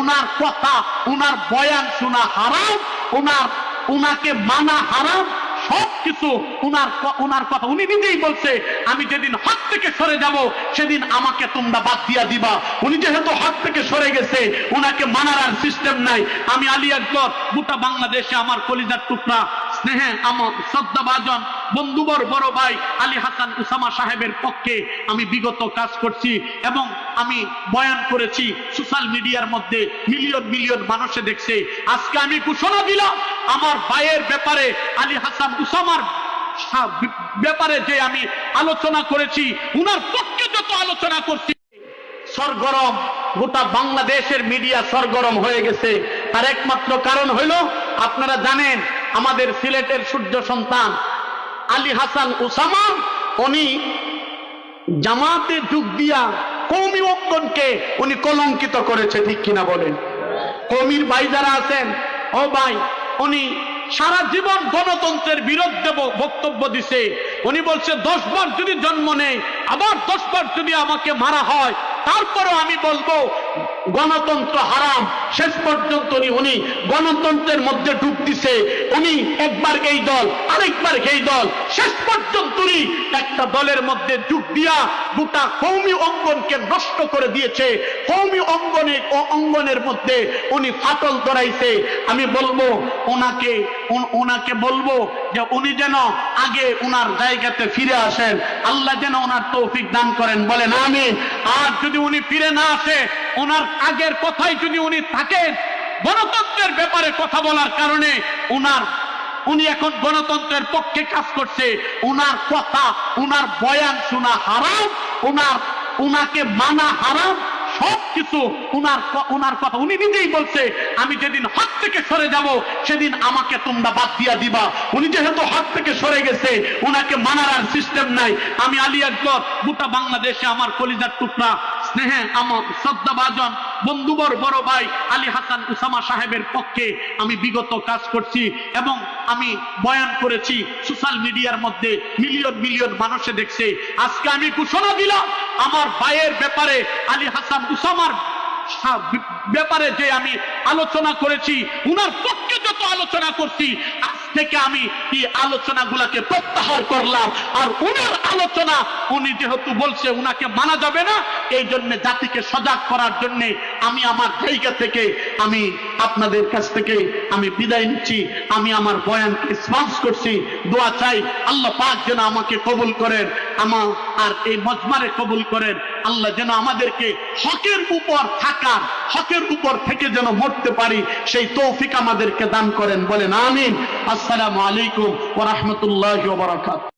উনার কথা, উনার বয়ান শোনা হারাম, উনার, উনাকে মানা হারাম সব কিছু উনার উনার কথা। উনি নিজেই বলছে, আমি যেদিন হক থেকে সরে যাব, সেদিন আমাকে তোমরা বাদ দিয়া দিবা। উনি যেহেতু হক থেকে সরে গেছে, উনাকে মানার আর সিস্টেম নাই। আমি আলী আকবর, গোটা বাংলাদেশে আমার কলিজার টুকরা, স্নেহে আমার শ্রদ্ধাভাজন বন্ধুবর বড় ভাই আলী হাসান উসামা সাহেবের পক্ষে আমি বিগত কাজ করছি এবং আমি বয়ান করেছি, সোশ্যাল মিডিয়ার মধ্যে মিলিয়ন মিলিয়ন মানুষে দেখছে। আজকে আমি ঘোষণা দিলাম, আমার ভাইয়ের ব্যাপারে, আলী হাসান উসামার ব্যাপারে যে আমি আলোচনা করেছি, উনার পক্ষে যত আলোচনা করছি, সরগরম, গোটা বাংলাদেশের মিডিয়া সরগরম হয়ে গেছে। তার একমাত্র কারণ হইল, আপনারা জানেন, আমাদের সিলেটের সূর্য সন্তান আলী হাসান উসামা, উনি জামাতে যোগ দিয়া কৌমি অঙ্গনকে উনি কলঙ্কিত করেছে, ঠিক কিনা বলেন। কৌমির ভাই যারা আছেন, ও ভাই, উনি সারা জীবন গণতন্ত্রের বিরুদ্ধে বক্তব্য দিছে। উনি বলছে, দশ বার যদি জন্ম নেই, আবার দশ বার যদি আমাকে মারা হয়, তারপরও আমি বলব গণতন্ত্র হারাম। শেষ পর্যন্ত উনি গণতন্ত্রের মধ্যে ডুব দিছে। উনি একবার এই দল, আরেকবার এই দল। শেষ পর্যন্ত উনি একটা দলের মধ্যে যোগ দিয়া গোটা কৌমি অঙ্গনকে নষ্ট করে দিয়েছে। কৌমি অঙ্গনে ও অঙ্গনের মধ্যে উনি ফাটল ধরাইছে। আমি বলব, ওনাকে ওনাকে বলব যে উনি যেন আগে ওনার জায়গাতে ফিরে আসেন। আল্লাহ যেন ওনার তৌফিক দান করেন। বলেন আমি আর যদি উনি ফিরে না আসে ওনার আগের কথাই যদি উনি থাকেন, গণতন্ত্রের ব্যাপারে কথা বলার কারণে ওনার উনি এখন গণতন্ত্রের পক্ষে কাজ করছে। ওনার কথা ওনার বয়ান শোনা হারাম ওনার ওনাকে মানা হারাম সব কিছু উনার উনার কথা। উনি নিজেই বলছে, আমি যেদিন হক থেকে সরে যাব, সেদিন আমাকে তোমরা বাদ দিয়া দিবা। উনি যেহেতু হক থেকে সরে গেছে, উনাকে মানার আর সিস্টেম নাই। আমি আলী আকবর, গোটা বাংলাদেশে আমার কলিজার টুকরা বন্ধুবর বড় ভাই আলী হাসান উসামা সাহেবের পক্ষে আমি বিগত কাজ করছি এবং আমি বয়ান করেছি, সোশ্যাল মিডিয়ার মধ্যে মিলিয়ন মিলিয়ন মানুষে দেখছে। আজকে আমি ঘোষণা দিলাম, আমার ভাইয়ের ব্যাপারে, আলী হাসান উসামার ব্যাপারে যে আমি আলোচনা করেছি, উনার পক্ষে যত আলোচনা করছি থেকে আমি এই আলোচনাগুলোকে প্রত্যাহার করলাম। আর উনার আলোচনা, উনি যেহেতু বলছে উনাকে মানা যাবে না, এই জন্য জাতিকে সজাগ করার জন্য আমি আমার জায়গা থেকে আমি আপনাদের কাছ থেকে আমি বিদায় নিচ্ছি, আমি আমার বয়ানকে স্পন্স করছি। দোয়া চাই, আল্লাহ পাক যেন আমাকে কবুল করেন আমার আর এই মজমারে কবুল করেন। আল্লাহ যেন আমাদেরকে হকের উপর থাকার, হকের উপর থেকে যেন মরতে পারি, সেই তৌফিক আমাদেরকে দান করেন। বলেন, আমিন। আসসালামু আলাইকুম ওয়া রাহমাতুল্লাহি ওয়া বারাকাতুহু।